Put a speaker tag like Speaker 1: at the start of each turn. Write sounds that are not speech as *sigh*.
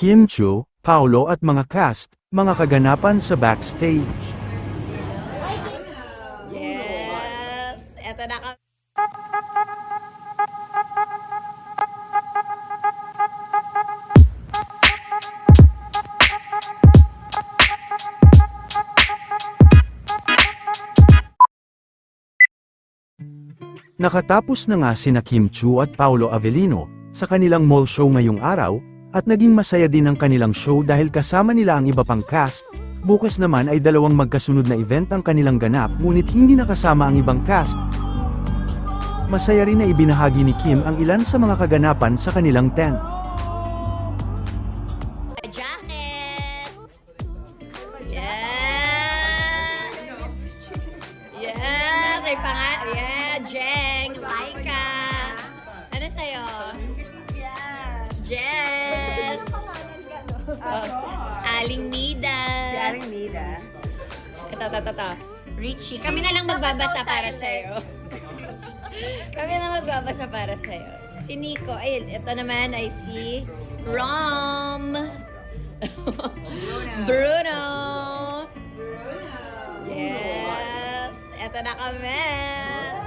Speaker 1: Kim Chu, Paolo at mga cast, mga kaganapan sa backstage.
Speaker 2: Yes! Eto na kami.
Speaker 1: Nakatapos na nga sina Kim Chu at Paolo Avellino sa kanilang mall show ngayong araw, at naging masaya din ang kanilang show dahil kasama nila ang iba pang cast. Bukas naman ay dalawang magkasunod na event ang kanilang ganap ngunit hindi nakasama ang ibang cast. Masaya rin na ibinahagi ni Kim ang ilan sa mga kaganapan sa kanilang tent.
Speaker 2: Jacket! Yes! Yeah! Jeng! Laika! Oh, Aling Nida!
Speaker 3: Si Aling Nida.
Speaker 2: Ito, ito, ito, ito. Richie. Kami na lang magbabasa para sa'yo. *laughs* Kami na magbabasa para sa'yo. Si Nico. Ayun, ito naman ay si Rom. Bruno. Yes. Ito na kami.